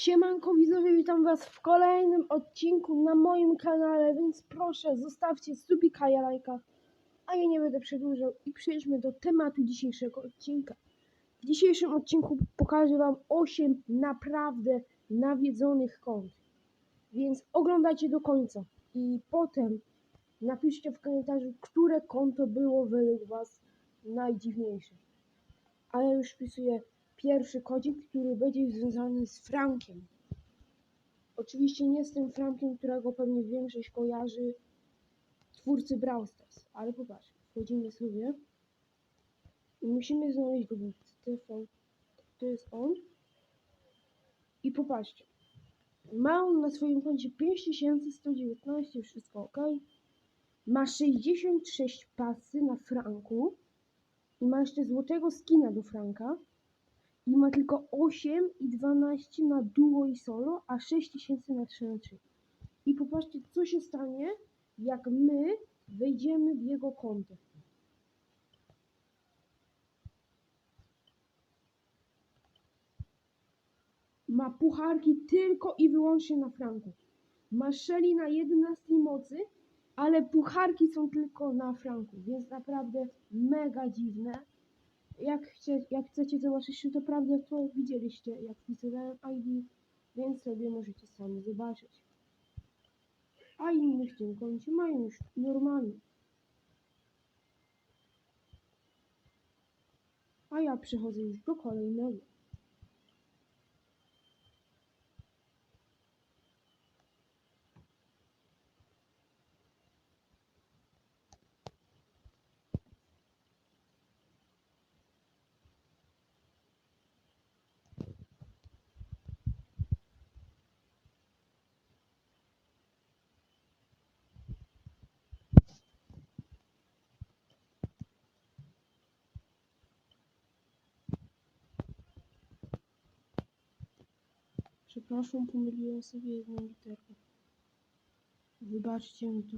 Siemanko widzowie, witam was w kolejnym odcinku na moim kanale, więc proszę zostawcie subika i lajka, a ja nie będę przedłużał i przejdźmy do tematu dzisiejszego odcinka. W dzisiejszym odcinku pokażę wam 8 naprawdę nawiedzonych kont, więc oglądajcie do końca i potem napiszcie w komentarzu, które konto było według was najdziwniejsze. A ja już wpisuję pierwszy kodzik, który będzie związany z Frankiem. Oczywiście nie z tym Frankiem, którego pewnie większość kojarzy twórcy Brawl Stars, ale popatrz, wchodzimy sobie i musimy znaleźć go w TV. To jest on. I popatrzcie. Ma on na swoim koncie 5119, wszystko ok. Ma 66 pasy na Franku. I ma jeszcze złotego skina do Franka i ma tylko 8 i 12 na duo i solo, a 6000 na 3 na 3. I popatrzcie, co się stanie, jak my wejdziemy w jego konto. Ma pucharki tylko i wyłącznie na franku. Ma Shelly na 11 mocy, ale pucharki są tylko na franku, więc naprawdę mega dziwne jak, chcie, jak chcecie zobaczyć, czy to prawda, to widzieliście, jak wpisywałem ID, więc sobie możecie sami zobaczyć. A inni w tym koncie mają już normalnie. A ja przechodzę już do kolejnego. Przepraszam, pomyliłem sobie jedną literkę. Wybaczcie mi to.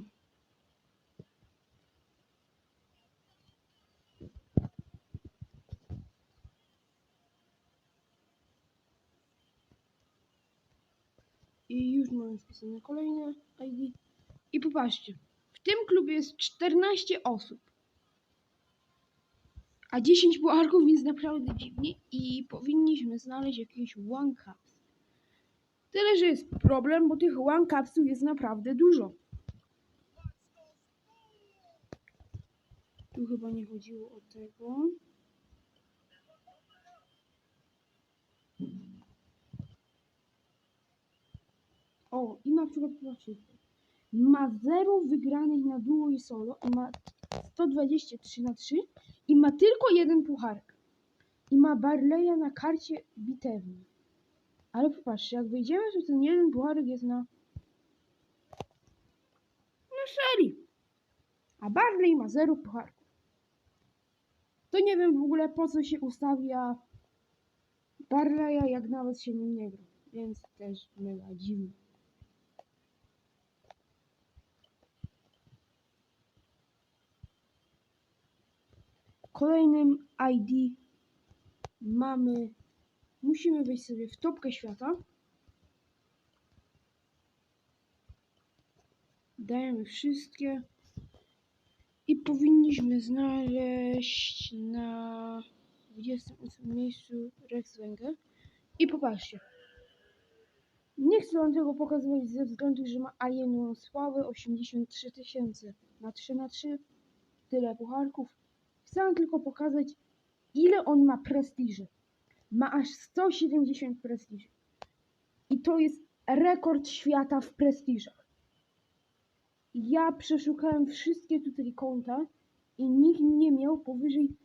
I już mamy wpisane kolejne ID. I popatrzcie, w tym klubie jest 14 osób. A 10 pucharków jest naprawdę dziwnie i powinniśmy znaleźć jakieś one cups. Tyle, że jest problem, bo tych one capsów jest naprawdę dużo. Tu chyba nie chodziło o tego. O, i na przykład zobaczcie. Ma 0 wygranych na duo i solo i ma 123 na 3 i ma tylko jeden pucharek. I ma Barleya na karcie bitewnej. Ale popatrzcie, jak wyjdziemy, to ten jeden pucharek jest na... Na Shelly. A Barley ma zero pucharków. To nie wiem w ogóle po co się ustawia Barleya, jak nawet się nim nie gra. Więc też mega dziwne. Kolejnym ID mamy Musimy wejść sobie w topkę świata. Dajemy wszystkie. I powinniśmy znaleźć na 28 miejscu Rex Wenger. I popatrzcie. Nie chcę wam tego pokazywać ze względu, że ma alienową sławę 83 tysięcy na 3 na 3 Tyle pucharków. Chcę tylko pokazać, ile on ma prestiży ma aż 170 prestiży. I to jest rekord świata w prestiżach. Ja przeszukałem wszystkie tutaj konta i nikt nie miał powyżej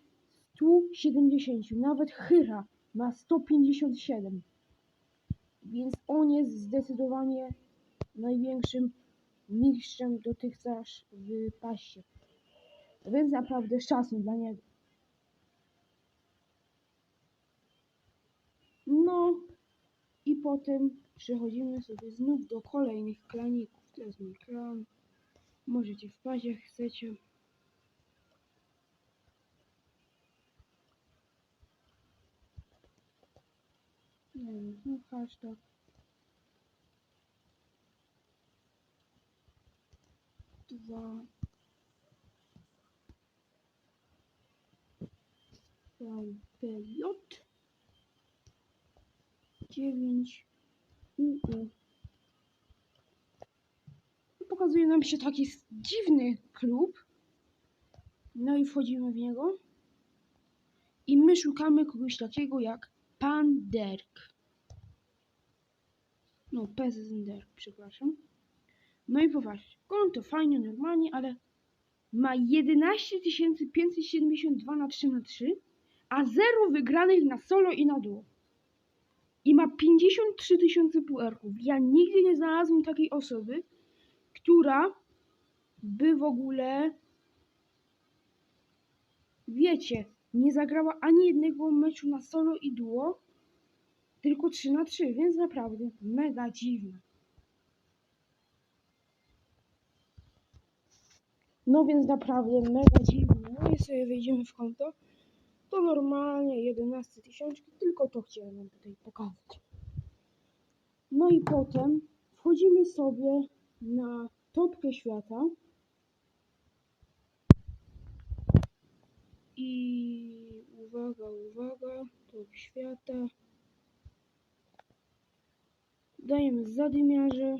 170. Nawet Hyra ma 157. Więc on jest zdecydowanie największym mistrzem dotychczas w pasie. Więc naprawdę szacun dla niego. potem przechodzimy sobie znów do kolejnych klaników. To jest mój klan. Możecie wpaść jak chcecie. Nie wiem, no. Dwa. Dwa. Period dziewięć, UU. Pokazuje nam się taki dziwny klub. No i wchodzimy w niego. I my szukamy kogoś takiego jak Pan Derk. No, Pezender, przepraszam. No i popatrzcie, konto fajnie, normalnie, ale ma 11 572 na 3 na 3, a 0 wygranych na solo i na duo. I ma 53 tysiące puerków. Ja nigdy nie znalazłem takiej osoby, która by w ogóle, wiecie, nie zagrała ani jednego meczu na solo i duo, tylko 3 na 3, więc naprawdę mega dziwne. No więc naprawdę mega dziwne. No i sobie wejdziemy w konto. To normalnie 11 tysięcy, tylko to chciałem wam tutaj pokazać. No i potem wchodzimy sobie na topkę świata. I uwaga, uwaga, top świata. Dajemy zadymiarze.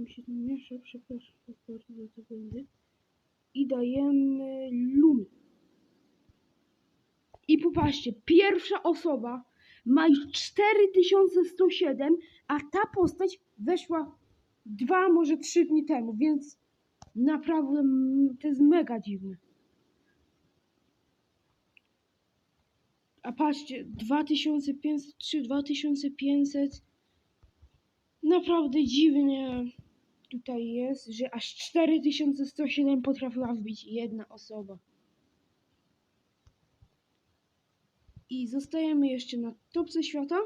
Mi się miesza, przepraszam bardzo za te błędy. I dajemy Lumi. I popatrzcie, pierwsza osoba ma już 4107, a ta postać weszła dwa, może trzy dni temu, więc naprawdę to jest mega dziwne. A patrzcie, 2503, 2500. Naprawdę dziwnie tutaj jest, że aż 4107 potrafiła wbić jedna osoba. I zostajemy jeszcze na topce świata.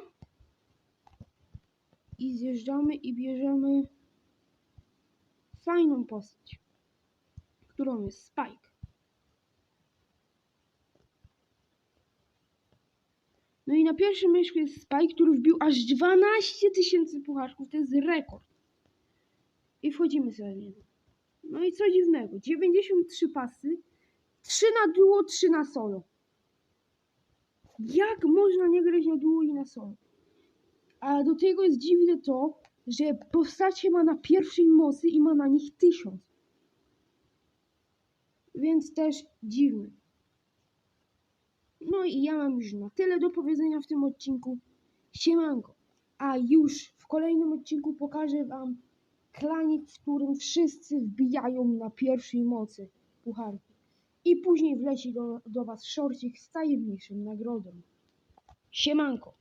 I zjeżdżamy i bierzemy fajną postać, którą jest Spike. No i na pierwszym miejscu jest Spike, który wbił aż 12 tysięcy pucharków. To jest rekord. I wchodzimy sobie. No i co dziwnego, 93 pasy, 3 na duo, 3 na solo. Jak można nie grać na duo i na solo? A do tego jest dziwne to, że postacie ma na pierwszej mocy i ma na nich 1000. Więc też dziwne. No i ja mam już na tyle do powiedzenia w tym odcinku. Siemanko. A już w kolejnym odcinku pokażę wam klanik, w którym wszyscy wbijają na pierwszej mocy pucharki. I później wleci do, do was szorcik z tajemniczym nagrodą. Siemanko.